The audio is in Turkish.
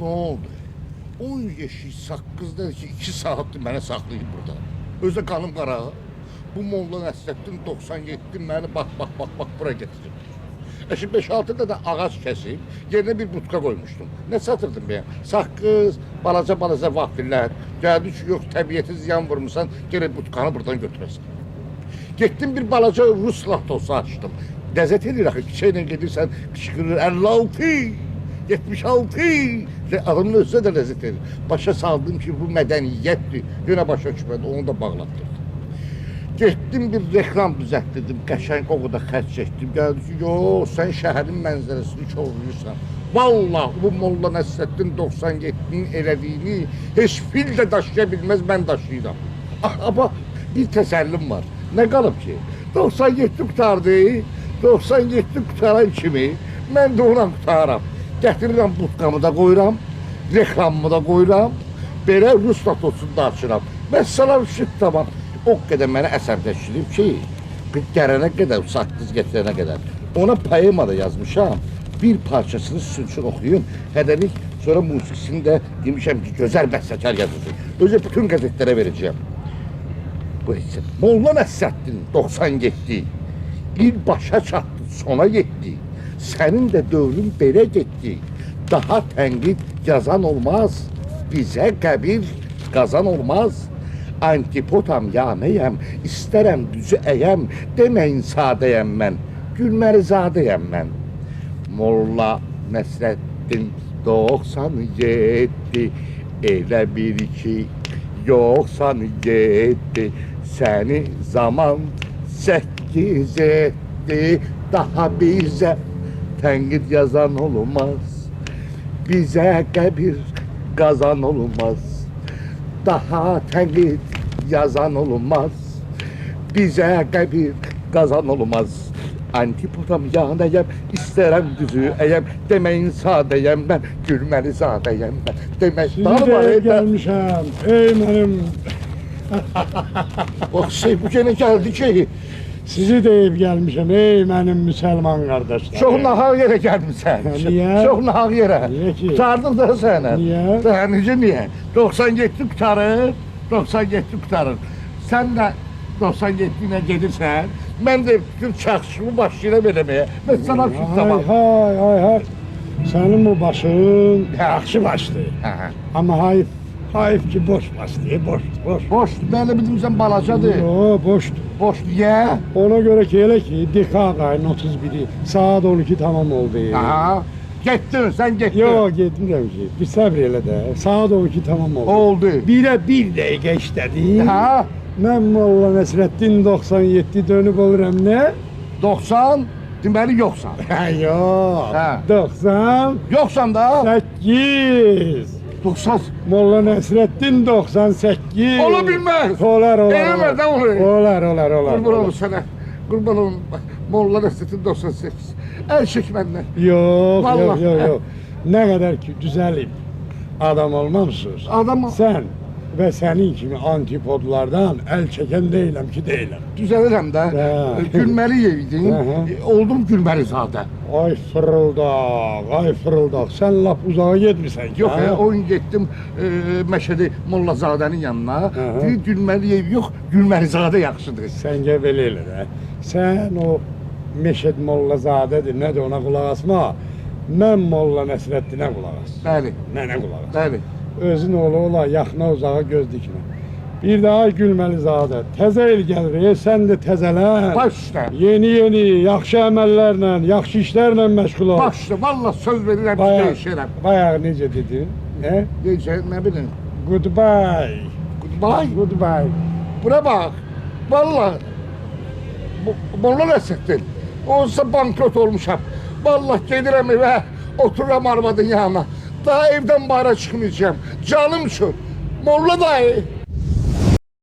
ne oldu? 10 yeşil saqqız dedi ki 2 saatdir mənə saxlayıb burada. Özü qanım qara. Bu Molla Nəsrəddin 97 məni bax bax bax bax bura getirib. E şimdi 5-6 da ağaç kesip yerine bir butka koymuştum. Ne satırdım ben? Sakkız, balaca balaca vafiller. Geldi ki yok təbiyyəti ziyan vurmuşsan, gene butkanı buradan götürəsən. Getdim bir balaca Rus latosu açdım. Ləzzət edir axı, kiçəklə gedirsən, qışqırır 56, 76. Və adamın özünə də ləzzət edir. Başa saldım ki, bu mədəniyyətdir. Yenə başa düşmədi, onu da bağlatdırdım. Getdim bir reklam düzəltdirdim, qəşəng o qədər xərc çəkdim. Gəldi ki, yox, sən şəhərin mənzərəsini korlayırsan. Vallahi bu Molla Nəsrəddin 97-nin elədiyini heç fil də daşıya bilməz, mən daşıyıram. Ah, Amma bir təsəllim var. Nə qalıb ki? 97 qutardı. 97 qutaran kimi mən də ona qutaram. Gətirirəm butqamı da qoyuram, reklamımı da qoyuram. Belə Rus latosunu da açıram. Məsələn, şık tamam. O qədər mənə əsəbləşdirib ki, gələnə qədər, saqqız gətirənə qədər. Ona poema da yazmışam. Bir parçasını sizin üçün oxuyun. Hədəlik sonra musiqisini də demişəm ki, gözəl bəstəkar yazıcı. Özü bütün qəzetlərə verəcəyəm. Bu isə Molla Nəsrəddin 97 bir başa çatdı, sona yetdi. Sənin də dövrün belə getdi. Daha tənqid yazan olmaz. Bizə qəbir qazan olmaz. Antipotam yanıyam, istərəm düzü əyəm, deməyin sadəyəm mən, gülmərizadəyəm mən. Molla Nəsrəddin 97 elə bir ki 97 səni zaman 8 etdi daha bizə tənqid yazan olmaz. Bizə qəbir qazan olmaz. Daha tənqid yazan olmaz. Bizə qəbir qazan olmaz. Antipotam yanayam, istərəm düzü əyəm, deməyin sadəyəm mən, gülməli zadəyəm mən, demək Sizi de gelmişim. Ey benim. Bax şey bu gene gəldi ki, Sizi deyip gelmişim. Ey benim Müslüman kardeşlerim. çox nahaq yerə gəlmisən. Niyə? Çox nahaq yerə. Niyə ki? Qurtardın da səni. Niyə? Daha necə niyə? 97 qutarır, 97 qutarır. Sən də 97 ilə gedirsən, mən də bütün çaxışımı başlayıram eləməyə. Mən sana şu Hay tamam. hay hay hay. Senin bu başın yaxşı başlı. Ama hayf, hayf ki boş başlı. Boş, boş. Boş, də bilmirsən balacadır. Yo, boş. Boş niyə? Ona göre ki hele ki Dikak ayının 31'i saat 12 tamam oldu. Aha. Getdin, sən getdin. Yo gitmiyorum ki. Bir sabreyle de. Saat 12 tamam oldu. Oldu. Bire bir dakika işledi. Ha? Ben Molla Nesrettin 97 dönüp olurum ne? 90, deməli yoxsan. Ha yok. Ha. 90 Yoxsan da 8. 90 Molla Nesrettin 98. Ola bilməz. Olar olar. Olar. de olur. Olar olar olar. Qurban olun sənə. Qurban olun. Molla Nəsrəddin 98. Əl çək məndən. Yok Vallahi. yok yok yok. Ne kadar ki düzelip adam olmamsınız. Adam Sen ve senin gibi antipodlardan el çeken değilim ki değilim. düzəlirəm də. Ha. Gülməli. E, Oldum Gülməlizadə. Ay fırıldak, ay fırıldak. Sen laf uzağa gitmişsen ki. Yox, e, o gün getdim e, Məşədi Mollazadənin yanına. hı. Dedi Gülməli yev yox, Gülməlizadə yaxşıdır. Sen gel böyle de. Sen o Meşed Molla Zade'dir. Ne de ona kulak asma. Ben Molla Nesreddin'e kulak as. Bəli, Nene kulak as. bəli. Özün oğlu ola yaxına uzağa göz dikme. Bir daha gülmeli zade. Teze il gəlir, sen de tezelen. Baş üstə. Yeni yeni, yaxşı əməllərlə, yaxşı işlərlə məşğul ol. Baş üstə. Valla söz verirəm ki, Bayaq, dəyişərəm. bayaq necə dedin? Nə? Necə, nə bilim. Goodbye. Goodbye. Goodbye. Buna bak. Vallahi. Bu- Molla Nəsrəddin. Olsa bankrot olmuşam. Vallahi gedirəm evə, otururam arvadın yanına. Daha evdən bayra çıxmayacağım. Canım üçün. Molla dayı.